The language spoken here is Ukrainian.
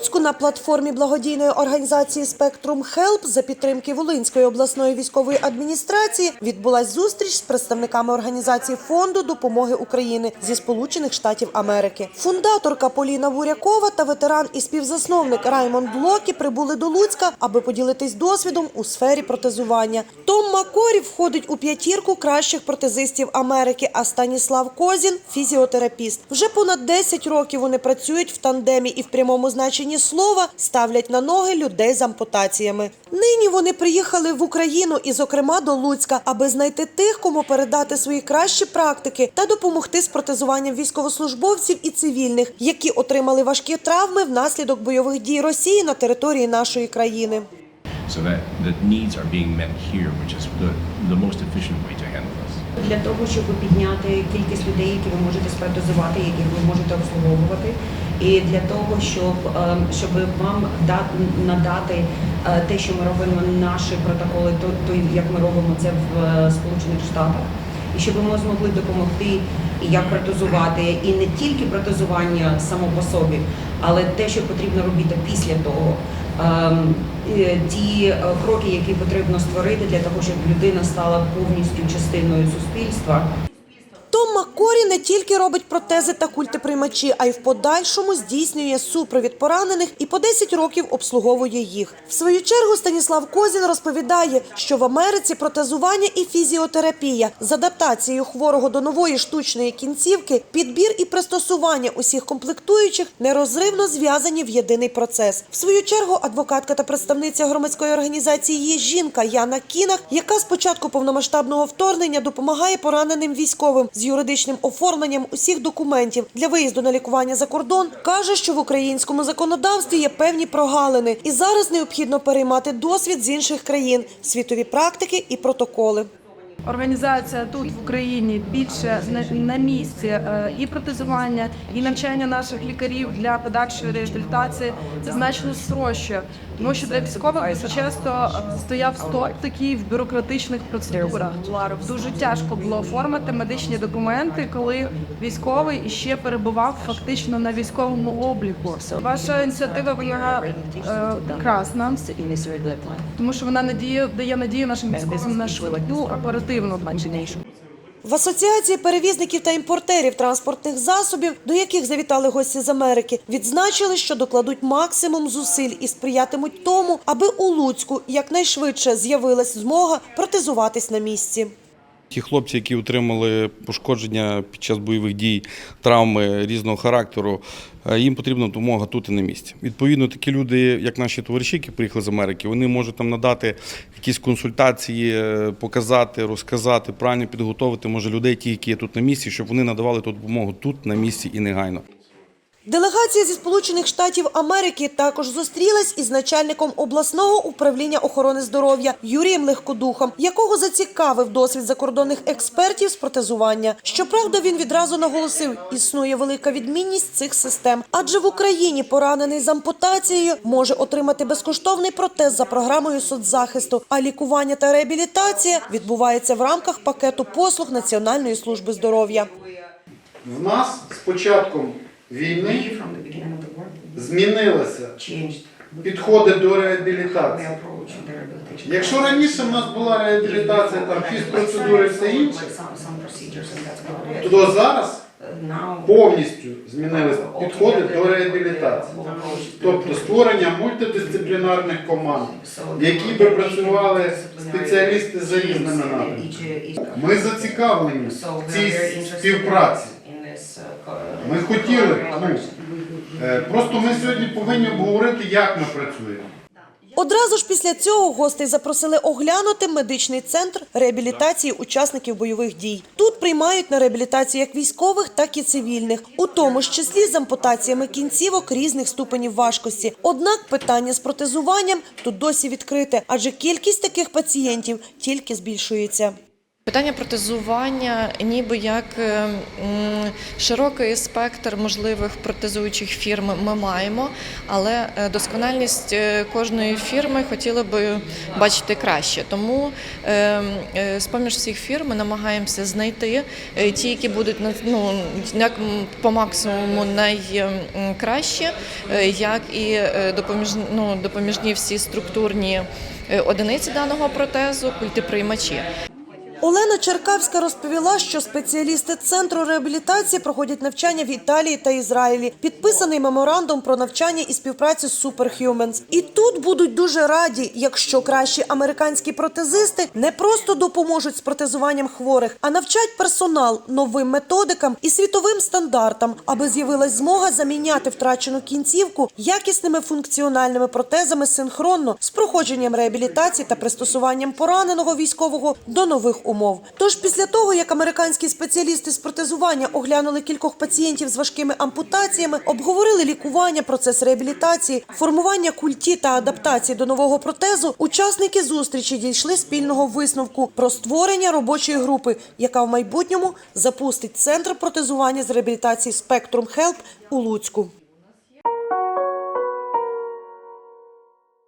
Луцьку на платформі благодійної організації Спектрум Хелп за підтримки Волинської обласної військової адміністрації відбулась зустріч з представниками організації фонду допомоги України зі Сполучених Штатів Америки. Фундаторка Поліна Бурякова та ветеран і співзасновник Раймонд Блокі прибули до Луцька, аби поділитись досвідом у сфері протезування. Том Макорі входить у п'ятірку кращих протезистів Америки, а Станіслав Козін фізіотерапіст. Вже понад 10 років вони працюють в тандемі і в прямому значенні слова ставлять на ноги людей з ампутаціями. Нині вони приїхали в Україну і, зокрема, до Луцька, аби знайти тих, кому передати свої кращі практики та допомогти з протезуванням військовослужбовців і цивільних, які отримали важкі травми внаслідок бойових дій Росії на території нашої країни. So that the needs are being met here, which is the, the most efficient way to handle this. для того, щоб підняти кількість людей, які ви можете спротезувати, яких ви можете обслуговувати, і для того, щоб, е, щоб вам да- надати е, те, що ми робимо наші протоколи, то, то як ми робимо це в е, Сполучених Штатах, і щоб ми змогли допомогти як протезувати, і не тільки протезування само по собі, але те, що потрібно робити після того. Ем, е, Ті е, кроки, які потрібно створити для того, щоб людина стала повністю частиною суспільства. Маккорі не тільки робить протези та культиприймачі, а й в подальшому здійснює супровід поранених і по 10 років обслуговує їх. В свою чергу Станіслав Козін розповідає, що в Америці протезування і фізіотерапія з адаптацією хворого до нової штучної кінцівки, підбір і пристосування усіх комплектуючих нерозривно зв'язані в єдиний процес. В свою чергу адвокатка та представниця громадської організації є жінка Яна Кінах, яка з початку повномасштабного вторгнення допомагає пораненим військовим з юридичним оформленням усіх документів для виїзду на лікування за кордон. каже, що в українському законодавстві є певні прогалини, і зараз необхідно переймати досвід з інших країн, світові практики і протоколи. Організація тут в Україні більше на, на місці е, і протезування, і навчання наших лікарів для подальшої реабілітації це значно спрощує. Тому що для військових дуже часто е, стояв стоп такий в бюрократичних процедурах. Дуже тяжко було оформити медичні документи, коли військовий іще перебував фактично на військовому обліку. Ваша ініціатива вона е, прекрасна, тому що вона надію дає надію нашим військовим на швидку оперативну дальнішу. В асоціації перевізників та імпортерів транспортних засобів, до яких завітали гості з Америки, відзначили, що докладуть максимум зусиль і сприятимуть тому, аби у Луцьку якнайшвидше з'явилась змога протезуватись на місці. Ті хлопці, які отримали пошкодження під час бойових дій, травми різного характеру, е, їм потрібна допомога тут і на місці. Відповідно, такі люди, як наші товариші, які приїхали з Америки, вони можуть там надати якісь консультації, е, показати, розказати, правильно підготовити може людей, ті, які є тут на місці, щоб вони надавали ту допомогу тут на місці і негайно. Делегація зі Сполучених Штатів Америки також зустрілась із начальником обласного управління охорони здоров'я Юрієм Легкодухом, якого зацікавив досвід закордонних експертів з протезування. Щоправда, він відразу наголосив, існує велика відмінність цих систем, адже в Україні поранений з ампутацією може отримати безкоштовний протез за програмою соцзахисту, а лікування та реабілітація відбувається в рамках пакету послуг Національної служби здоров'я. В нас з війни змінилися підходи до реабілітації. Якщо раніше в нас була реабілітація, там фізпроцедури і все інше, то зараз повністю змінилися підходи до реабілітації. Тобто створення мультидисциплінарних команд, які би працювали спеціалісти за різними напрямками. Ми зацікавлені в цій співпраці. Ми хотіли, ну, е, просто ми сьогодні повинні обговорити, як ми працюємо. Одразу ж після цього гостей запросили оглянути медичний центр реабілітації учасників бойових дій. Тут приймають на реабілітацію як військових, так і цивільних, у тому ж числі з ампутаціями кінцівок різних ступенів важкості. Однак питання з протезуванням тут досі відкрите, адже кількість таких пацієнтів тільки збільшується. Питання протезування, ніби як е, широкий спектр можливих протезуючих фірм ми маємо, але е, доскональність е, кожної фірми хотіли би бачити краще. Тому е, з-поміж всіх фірм ми намагаємося знайти ті, які будуть ну, як по максимуму найкращі, е, як і допоміж, ну, допоміжні всі структурні одиниці даного протезу, культиприймачі. Олена Черкавська розповіла, що спеціалісти центру реабілітації проходять навчання в Італії та Ізраїлі. Підписаний меморандум про навчання і співпрацю з Superhumans. І тут будуть дуже раді, якщо кращі американські протезисти не просто допоможуть з протезуванням хворих, а навчать персонал новим методикам і світовим стандартам, аби з'явилась змога заміняти втрачену кінцівку якісними функціональними протезами синхронно з проходженням реабілітації та пристосуванням пораненого військового до нових умов. Тож після того, як американські спеціалісти з протезування оглянули кількох пацієнтів з важкими ампутаціями, обговорили лікування, процес реабілітації, формування культі та адаптації до нового протезу, учасники зустрічі дійшли спільного висновку про створення робочої групи, яка в майбутньому запустить центр протезування з реабілітації Spectrum Help у Луцьку.